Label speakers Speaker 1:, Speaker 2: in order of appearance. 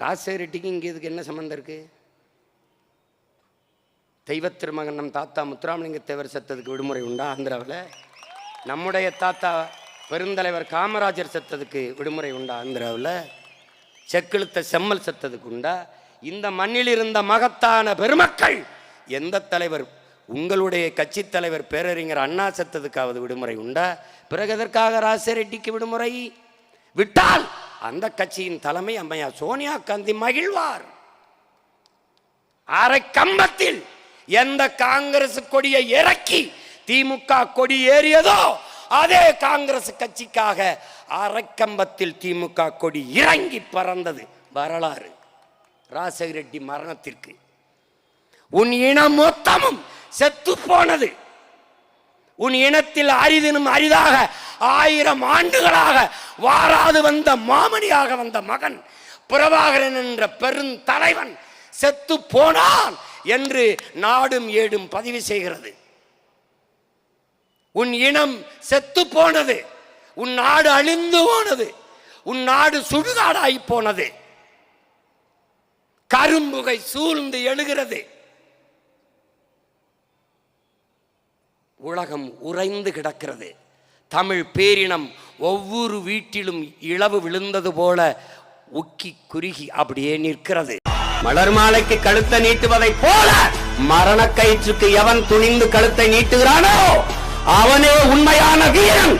Speaker 1: ராசரெட்டிக்கு ரெட்டிக்கு இங்கே இதுக்கு என்ன சம்மந்தம் இருக்குது தெய்வ திருமகன் நம் தாத்தா முத்துராமலிங்க தேவர் செத்ததுக்கு விடுமுறை உண்டா ஆந்திராவில்? நம்முடைய தாத்தா பெருந்தலைவர் காமராஜர் செத்ததுக்கு விடுமுறை உண்டா ஆந்திராவில்? செக்கிழுத்த செம்மல் செத்ததுக்கு உண்டா? இந்த மண்ணில் இருந்த மகத்தான பெருமக்கள் எந்த தலைவர்? உங்களுடைய கட்சி தலைவர் பேரறிஞர் அண்ணா செத்ததுக்காவது விடுமுறை உண்டா? பிறகு எதற்காக ராசரெட்டிக்கு ரெட்டிக்கு விடுமுறை? விட்டால் அந்த கட்சியின் தலைமை அம்மையா சோனியா காந்தி மகிழ்வார். அரை கம்பத்தில் எந்த காங்கிரஸ் கொடியை இறக்கி திமுக கொடி ஏறியதோ அதே காங்கிரஸ் கட்சிக்காக அரைக்கம்பத்தில் திமுக கொடி இறங்கி பறந்தது வரலாறு. ராசகி ரெட்டி மரணத்திற்கு. உன் இனம் மொத்தமும் செத்து போனது. உன் இனத்தில் அரிதினும் அரிதாக ஆயிரம் ஆண்டுகளாக வாராது வந்த மாமணியாக வந்த மகன் பிரபாகரன் என்ற பெருந்தலைவன் செத்து போனான் என்று நாடும் ஏடும் பதிவு செய்கிறது. உன் இனம் செத்து போனது உன் நாடு அழிந்து போனது உன் நாடு சுடுகாடாய் போனது. கரும்புகை சூழ்ந்து எழுகிறது. உலகம் உறைந்து கிடக்கிறது. தமிழ் பேரினம் ஒவ்வொரு வீட்டிலும் இளவு விழுந்தது போல உக்கி குறுகி அப்படியே நிற்கிறது. மலர் மாலைக்கு கழுத்தை நீட்டுவதைப் போல மரண கயிற்றுக்கு எவன் துணிந்து கழுத்தை நீட்டுகிறானோ அவனே உண்மையான வீரன்.